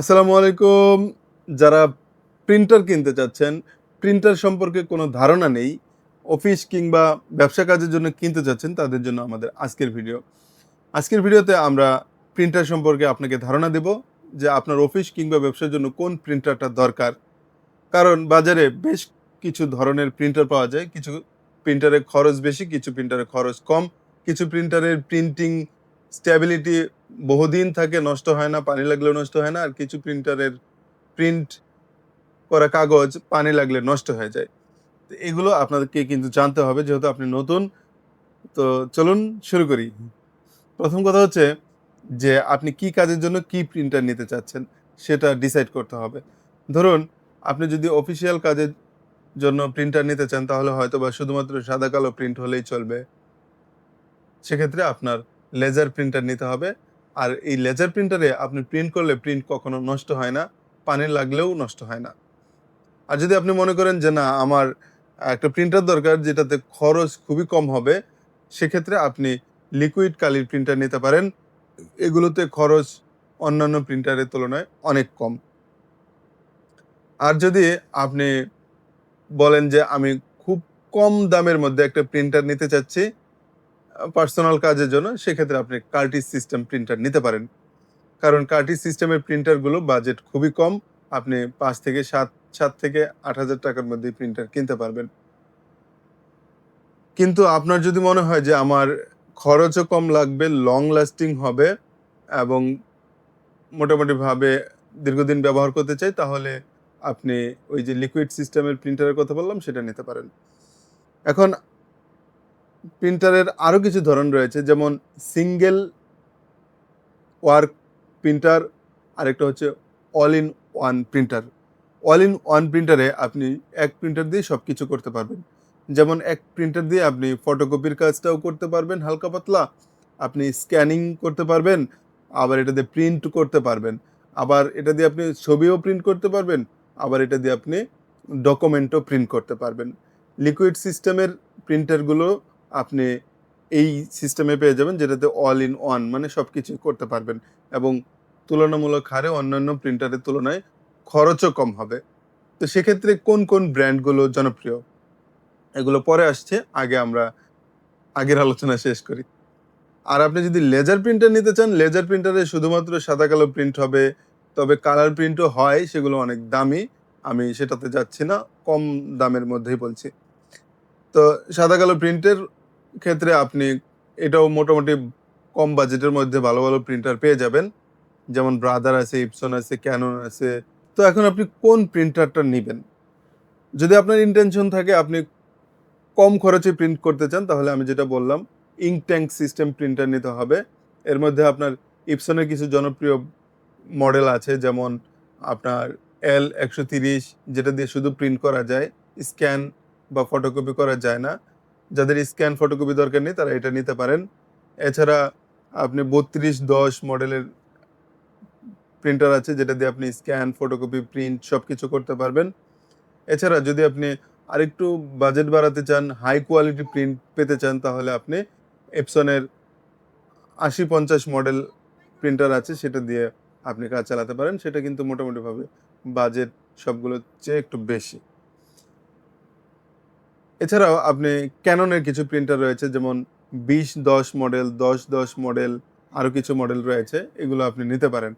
আসসালামু আলাইকুম। যারা প্রিন্টার কিনতে চাচ্ছেন প্রিন্টার সম্পর্কে কোনো ধারণা নেই অফিস কিংবা ব্যবসা কাজের জন্য কিনতে চাচ্ছেন, তাদের জন্য আমাদের আজকের ভিডিও আজকের ভিডিওতে আমরা প্রিন্টার সম্পর্কে আপনাকে ধারণা দেব যে আপনার অফিস কিংবা ব্যবসার জন্য কোন প্রিন্টারটা দরকার। কারণ বাজারে বেশ কিছু ধরনের প্রিন্টার পাওয়া যায়। কিছু প্রিন্টারের খরচ বেশি, কিছু প্রিন্টারের খরচ কম। কিছু প্রিন্টারের প্রিন্টিং স্ট্যাবিলিটি বহুদিন থাকে, নষ্ট হয় না, পানি লাগলেও নষ্ট হয় না, আর কিছু প্রিন্টারের প্রিন্ট করা কাগজ পানি লাগলে নষ্ট হয়ে যায়। তো এগুলো আপনাদেরকে কিন্তু জানতে হবে, যেহেতু আপনি নতুন। তো চলুন শুরু করি। প্রথম কথা হচ্ছে যে, আপনি কি কাজের জন্য কি প্রিন্টার নিতে চাচ্ছেন, সেটা ডিসাইড করতে হবে। ধরুন, আপনি যদি অফিসিয়াল কাজের জন্য প্রিন্টার নিতে চান, তাহলে হয়তো বা শুধুমাত্র সাদা কালো প্রিন্ট হলেই চলবে। সেক্ষেত্রে আপনার লেজার প্রিন্টার নিতে হবে। আর এই লেজার প্রিন্টারে আপনি প্রিন্ট করলে প্রিন্ট কখনো নষ্ট হয় না পানি লাগলেও নষ্ট হয় না। আর যদি আপনি মনে করেন যে না, আমার একটা প্রিন্টার দরকার যেটাতে খরচ খুবই কম হবে, সেক্ষেত্রে আপনি লিকুইড কালির প্রিন্টার নিতে পারেন। এগুলোতে খরচ অন্যান্য প্রিন্টারের তুলনায় অনেক কম। আর যদি আপনি বলেন যে আমি খুব কম দামের মধ্যে একটা প্রিন্টার নিতে চাচ্ছি পার্সোনাল কাজের জন্য, সেক্ষেত্রে আপনি কার্টিস সিস্টেম প্রিন্টার নিতে পারেন। কারণ কার্টিস সিস্টেমের প্রিন্টারগুলো বাজেট খুবই কম, আপনি পাঁচ থেকে সাত সাত থেকে আট হাজার টাকার মধ্যে প্রিন্টার কিনতে পারবেন। কিন্তু আপনার যদি মনে হয় যে আমার খরচও কম লাগবে লং লাস্টিং হবে, এবং মোটামুটিভাবে দীর্ঘদিন ব্যবহার করতে চাই, তাহলে আপনি ওই যে লিকুইড সিস্টেমের প্রিন্টারের কথা বললাম, সেটা নিতে পারেন। এখন প্রিন্টারের আরও কিছু ধরন রয়েছে, যেমন সিঙ্গেল ওয়ার্ক প্রিন্টার, আরেকটা হচ্ছে all in one printer. All in one প্রিন্টারে আপনি এক প্রিন্টার দিয়ে সব কিছু করতে পারবেন। যেমন এক প্রিন্টার দিয়ে আপনি ফটোকপির কাজটাও করতে পারবেন, হালকা পাতলা। আপনি স্ক্যানিং করতে পারবেন, আবার এটা দিয়ে প্রিন্ট করতে পারবেন। আবার এটা দিয়ে আপনি ছবিও প্রিন্ট করতে পারবেন, আবার এটা দিয়ে আপনি ডকুমেন্টও প্রিন্ট করতে পারবেন। লিকুইড সিস্টেমের প্রিন্টারগুলো আপনি এই সিস্টেমে পেয়ে যাবেন, যেটাতে অল ইন ওয়ান মানে সব কিছু করতে পারবেন। এবং তুলনামূলক হারে অন্যান্য প্রিন্টারের তুলনায় খরচও কম হবে। তো সেক্ষেত্রে কোন কোন ব্র্যান্ডগুলো জনপ্রিয়? এগুলো পরে আসছে, আগে আমরা আগের আলোচনা শেষ করি। আর আপনি যদি লেজার প্রিন্টার নিতে চান লেজার প্রিন্টারে শুধুমাত্র সাদা কালো প্রিন্ট হবে, তবে কালার প্রিন্টও হয়, সেগুলো অনেক দামি। আমি সেটাতে যাচ্ছি না, কম দামের মধ্যেই বলছি। তো সাদা কালো প্রিন্টের ক্ষেত্রে আপনি এটাও মোটামুটি কম বাজেটের মধ্যে ভালো ভালো প্রিন্টার পেয়ে যাবেন। যেমন ব্রাদার আছে ইপসন আছে ক্যানন আছে। তো এখন আপনি কোন প্রিন্টারটা নেবেন? যদি আপনার ইন্টেনশন থাকে আপনি কম খরচে প্রিন্ট করতে চান, তাহলে আমি যেটা বললাম ইঙ্ক ট্যাঙ্ক সিস্টেম প্রিন্টার নিতে হবে। এর মধ্যে আপনার ইপসনের কিছু জনপ্রিয় মডেল আছে, যেমন আপনার এল একশো তিরিশ, যেটা দিয়ে শুধু প্রিন্ট করা যায় স্ক্যান বা ফটোকপি করা যায় না। যাদের স্ক্যান ফটোকপি দরকার নেই, তারা এটা নিতে পারেন। এছাড়া আপনি বত্রিশ দশ মডেলের প্রিন্টার আছে, যেটা দিয়ে আপনি স্ক্যান ফটোকপি প্রিন্ট সব কিছু করতে পারবেন। এছাড়া যদি আপনি আরেকটু বাজেট বাড়াতে চান হাই কোয়ালিটি প্রিন্ট পেতে চান, তাহলে আপনি এপসনের আশি পঞ্চাশ মডেল প্রিন্টার আছে, সেটা দিয়ে আপনি কাজ চালাতে পারেন। সেটা কিন্তু মোটামুটিভাবে বাজেট সবগুলোর চেয়ে একটু বেশি। এছাড়াও আপনি ক্যাননের কিছু প্রিন্টার রয়েছে, যেমন বিশ, দশ মডেল দশ দশ মডেল আরও কিছু মডেল রয়েছে, এগুলো আপনি নিতে পারেন।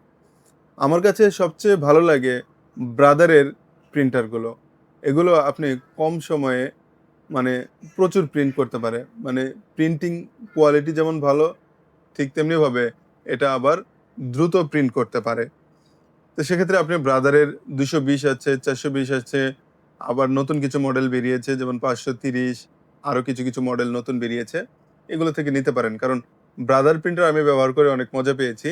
আমার কাছে সবচেয়ে ভালো লাগে ব্রাদারের প্রিন্টারগুলো এগুলো আপনি কম সময়ে মানে প্রচুর প্রিন্ট করতে পারে। মানে প্রিন্টিং কোয়ালিটি যেমন ভালো, ঠিক তেমনিভাবে এটা আবার দ্রুত প্রিন্ট করতে পারে। তো সেক্ষেত্রে আপনি ব্রাদারের দুশো বিশ আছে, চারশো বিশ আছে আবার নতুন কিছু মডেল বেরিয়েছে, যেমন পাঁচশো তিরিশ আরও কিছু কিছু মডেল নতুন বেরিয়েছে, এগুলো থেকে নিতে পারেন। কারণ ব্রাদার প্রিন্টার আমি ব্যবহার করে অনেক মজা পেয়েছি।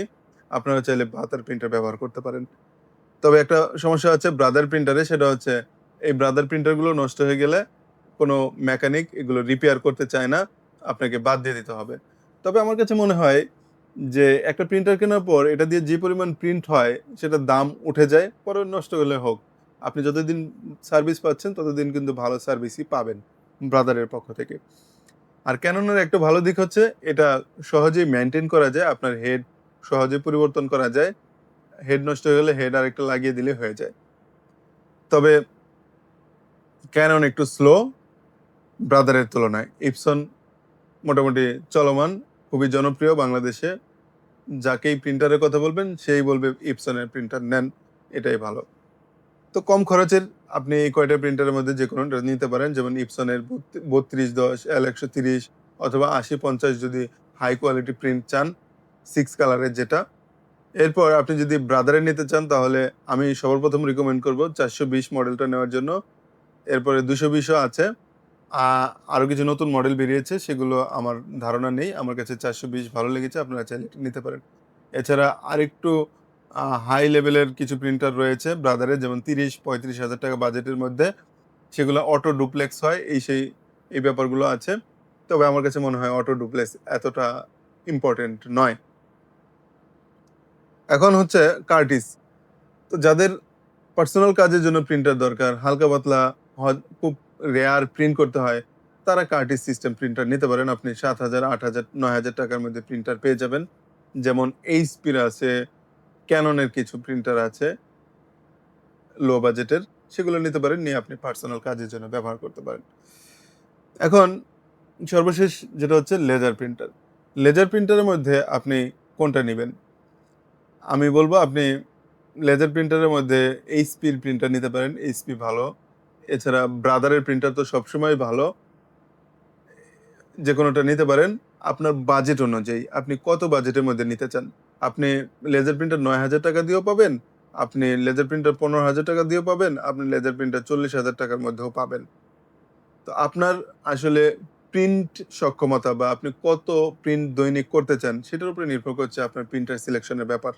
আপনারা চাইলে বাতার প্রিন্টার ব্যবহার করতে পারেন। তবে একটা সমস্যা আছে ব্রাদার প্রিন্টারে সেটা হচ্ছে, এই ব্রাদার প্রিন্টারগুলো নষ্ট হয়ে গেলে কোনো মেকানিক এগুলো রিপেয়ার করতে চায় না, আপনাকে বাদ দিয়ে দিতে হবে। তবে আমার কাছে মনে হয় যে একটা প্রিন্টার কেনার পর এটা দিয়ে যে পরিমাণ প্রিন্ট হয়, সেটার দাম উঠে যায়, পরে নষ্ট হলে হোক। আপনি যতদিন সার্ভিস পাচ্ছেন, ততদিন কিন্তু ভালো সার্ভিসই পাবেন ব্রাদারের পক্ষ থেকে। আর ক্যাননের একটা ভালো দিক হচ্ছে, এটা সহজেই মেনটেন করা যায়, আপনার হেড সহজে পরিবর্তন করা যায় হেড নষ্ট হয়ে গেলে হেড আরেকটা লাগিয়ে দিলে হয়ে যায়। তবে ক্যানন একটু স্লো ব্রাদারের তুলনায়। ইপসন মোটামুটি চলমান, খুবই জনপ্রিয় বাংলাদেশে। যাকেই প্রিন্টারের কথা বলবেন, সেই বলবে ইপসনের প্রিন্টার নেন, এটাই ভালো। তো কম খরচের আপনি কয়টা প্রিন্টারের মধ্যে যে কোনোটা নিতে পারেন, যেমন ইপসনের বত্রিশ, দশ এল একশো তিরিশ অথবা আশি, পঞ্চাশ যদি হাই কোয়ালিটি প্রিন্ট চান সিক্স কালারের যেটা। এরপর আপনি যদি ব্রাদারে নিতে চান, তাহলে আমি সবার প্রথম রিকমেন্ড করব চারশো বিশ মডেলটা নেওয়ার জন্য। এরপরে দুশো বিশও আছে। আরও কিছু নতুন মডেল বেরিয়েছে, সেগুলো আমার ধারণা নেই। আমার কাছে চারশো বিশ ভালো লেগেছে, আপনারা চাইলে নিতে পারেন। এছাড়া আরেকটু হাই লেভেলের কিছু প্রিন্টার রয়েছে ব্রাদারে যেমন তিরিশ, পঁয়ত্রিশ হাজার টাকা বাজেটের মধ্যে সেগুলো অটো ডুপ্লেক্স হয়, এই সেই, এই ব্যাপারগুলো আছে। তবে আমার কাছে মনে হয় অটো ডুপ্লেক্স এতটা ইম্পর্টেন্ট নয়। এখন হচ্ছে কার্টিস তো যাদের পার্সোনাল কাজের জন্য প্রিন্টার দরকার, হালকা পাতলা খুব রেয়ার প্রিন্ট করতে হয়, তারা কার্টিস সিস্টেম প্রিন্টার নিতে পারেন। আপনি সাত হাজার, আট হাজার, নয় হাজার টাকার মধ্যে প্রিন্টার পেয়ে যাবেন। যেমন এইচপির আছে ক্যাননের কিছু প্রিন্টার আছে লো বাজেটের সেগুলো নিতে পারেন, নিয়ে আপনি পার্সোনাল কাজের জন্য ব্যবহার করতে পারেন। এখন সর্বশেষ যেটা হচ্ছে লেজার প্রিন্টার লেজার প্রিন্টারের মধ্যে আপনি কোনটা নেবেন? আমি বলব আপনি লেজার প্রিন্টারের মধ্যে এইচপির প্রিন্টার নিতে পারেন এইচপি ভালো। এছাড়া ব্রাদারের প্রিন্টার তো সবসময় ভালো। যে কোনোটা নিতে পারেন। আপনার বাজেট অনুযায়ী আপনি কত বাজেটের মধ্যে নিতে চান? আপনি লেজার প্রিন্টার নয় হাজার টাকা দিয়েও পাবেন, আপনি লেজার প্রিন্টার পনেরো হাজার টাকা দিয়েও পাবেন, আপনি লেজার প্রিন্টার চল্লিশ হাজার টাকার মধ্যেও পাবেন। তো আপনার আসলে প্রিন্ট সক্ষমতা বা আপনি কত প্রিন্ট দৈনিক করতে চান, সেটার উপরে নির্ভর করছে আপনার প্রিন্টার সিলেকশনের ব্যাপার।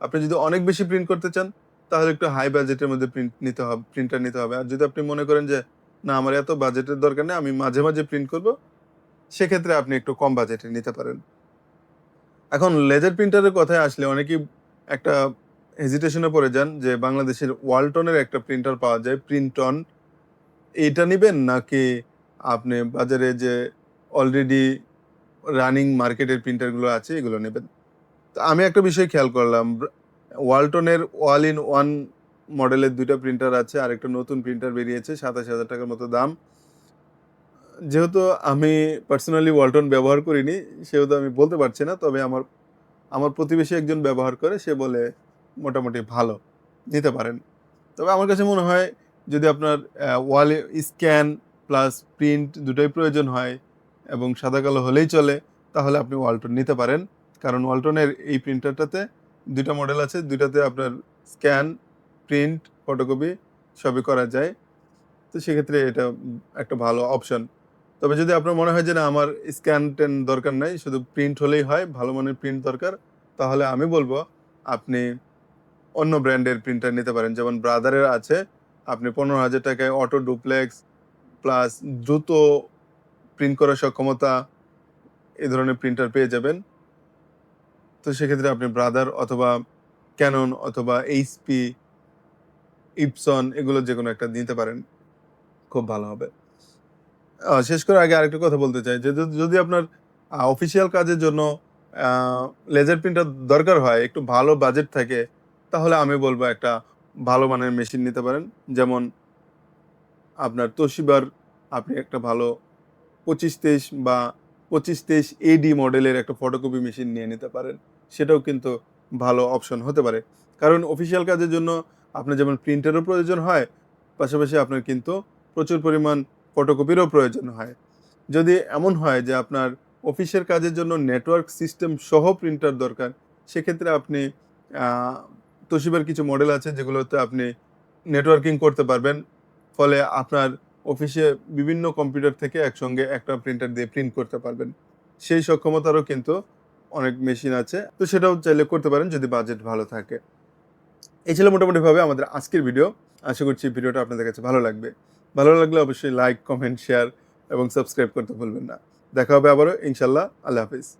আপনি যদি অনেক বেশি প্রিন্ট করতে চান, তাহলে একটু হাই বাজেটের মধ্যে প্রিন্ট নিতে হবে প্রিন্টার নিতে হবে। আর যদি আপনি মনে করেন যে, না, আমার এত বাজেটের দরকার নেই, আমি মাঝে মাঝে প্রিন্ট করব, সেক্ষেত্রে আপনি একটু কম বাজেটে নিতে পারেন। এখন লেজার প্রিন্টারের কথায় আসলে অনেকেই একটা হেজিটেশনে পড়ে যান যে বাংলাদেশের ওয়ালটনের একটা প্রিন্টার পাওয়া যায় প্রিন্টন এইটা নেবেন নাকি আপনি বাজারে যে অলরেডি রানিং মার্কেটের প্রিন্টারগুলো আছে, এগুলো নেবেন? তো আমি একটা বিষয় খেয়াল করলাম ওয়ালটনের ওয়াল ইন ওয়ান মডেলের দুইটা প্রিন্টার আছে আর একটা নতুন প্রিন্টার বেরিয়েছে, সাতাশ হাজার টাকার মতো দাম। যেহেতু আমি পার্সোনালি ওয়ালটন ব্যবহার করিনি, সেহেতু আমি বলতে পারছি না, তবে আমার আমার প্রতিবেশী একজন ব্যবহার করে, সে বলে মোটামুটি ভালো, নিতে পারেন। তবে আমার কাছে মনে হয়, যদি আপনার ওয়াল স্ক্যান প্লাস প্রিন্ট দুটোই প্রয়োজন হয় এবং সাদা কালো হলেই চলে, তাহলে আপনি ওয়ালটন নিতে পারেন। কারণ ওয়ালটনের এই প্রিন্টারটাতে দুইটা মডেল আছে, দুইটাতে আপনার স্ক্যান প্রিন্ট ফটোকপি সবই করা যায়। তো সেক্ষেত্রে এটা একটা ভালো অপশন তবে যদি আপনার মনে হয় যে না, আমার স্ক্যান টেন দরকার নাই, শুধু প্রিন্ট হলেই হয়, ভালো মানের প্রিন্ট দরকার, তাহলে আমি বলব আপনি অন্য ব্র্যান্ডের প্রিন্টার নিতে পারেন। যেমন ব্রাদারের আছে, আপনি পনেরো হাজার টাকায় অটো ডুপ্লেক্স প্লাস দ্রুত প্রিন্ট করার সক্ষমতা এ ধরনের প্রিন্টার পেয়ে যাবেন। তো সেক্ষেত্রে আপনি ব্রাদার অথবা ক্যানন অথবা এইচপি ইপসন এগুলো যে কোনো একটা নিতে পারেন। খুব ভালো হবে। শেষ করার আগে আরেকটা কথা বলতে চাই, যে যদি- আপনার অফিসিয়াল কাজের জন্য লেজার প্রিন্টার দরকার হয়, একটু ভালো বাজেট থাকে, তাহলে আমি বলব একটা ভালো মানের মেশিন নিতে পারেন। যেমন আপনার তোশিবার আপনি একটা ভালো পঁচিশ তেইশ বা পঁচিশ তেইশ এডি মডেলের একটা ফটোকপি মেশিন নিয়ে নিতে পারেন। সেটাও কিন্তু ভালো অপশন হতে পারে। কারণ অফিসিয়াল কাজের জন্য আপনার যেমন প্রিন্টারও প্রয়োজন হয়, পাশাপাশি আপনার কিন্তু প্রচুর পরিমাণ ফটোকপিরও প্রয়োজন হয়। যদি এমন হয় যে আপনার অফিসের কাজের জন্য নেটওয়ার্ক সিস্টেম সহ প্রিন্টার দরকার, সেক্ষেত্রে আপনি তোশিবার কিছু মডেল আছে যেগুলোতে আপনি নেটওয়ার্কিং করতে পারবেন। ফলে আপনার অফিসে বিভিন্ন কম্পিউটার থেকে একসঙ্গে একটা প্রিন্টার দিয়ে প্রিন্ট করতে পারবেন। সেই সক্ষমতারও কিন্তু অনেক মেশিন আছে। তো সেটাও চাইলে করতে পারেন যদি বাজেট ভালো থাকে। এই ছিল মোটামুটিভাবে আমাদের আজকের ভিডিও। আশা করছি ভিডিওটা আপনাদের কাছে ভালো লাগবে। ভালো লাগলে অবশ্যই লাইক কমেন্ট শেয়ার এবং সাবস্ক্রাইব করতে ভুলবেন না। দেখা হবে আবারও ইনশাল্লাহ আল্লাহ হাফিজ।